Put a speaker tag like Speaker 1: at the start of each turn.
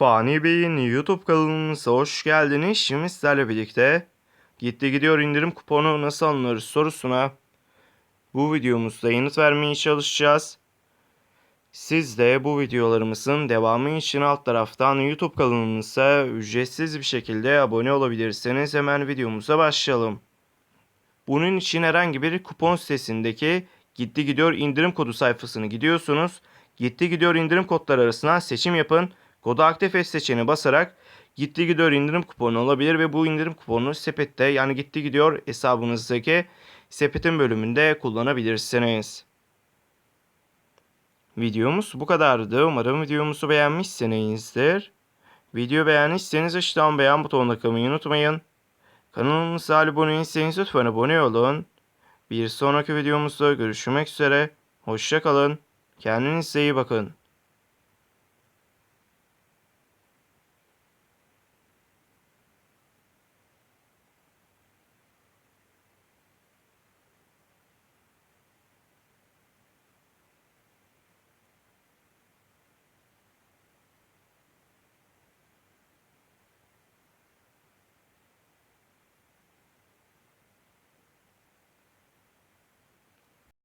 Speaker 1: Fani Bey'in YouTube kanalımıza hoş geldiniz. Şimdi sizlerle birlikte gitti gidiyor indirim kuponu nasıl alınır sorusuna bu videomuzda yanıt vermeye çalışacağız. Siz de bu videolarımızın devamı için alt taraftan YouTube kanalımıza ücretsiz bir şekilde abone olabilirsiniz. Hemen videomuza başlayalım. Bunun için herhangi bir kupon sitesindeki gitti gidiyor indirim kodu sayfasını gidiyorsunuz. Gitti gidiyor indirim kodları arasından seçim yapın. Kodu aktif et seçeneğine basarak gitti gidiyor indirim kuponu olabilir ve bu indirim kuponunu sepette yani gitti gidiyor hesabınızdaki sepetin bölümünde kullanabilirsiniz. Videomuz bu kadardı. Umarım videomuzu beğenmişsinizdir. Video beğendiyseniz aşağıdan beğen butonuna kalmayı unutmayın. Kanalımıza abone değilseniz lütfen abone olun. Bir sonraki videomuzda görüşmek üzere. Hoşça kalın. Kendinize iyi bakın.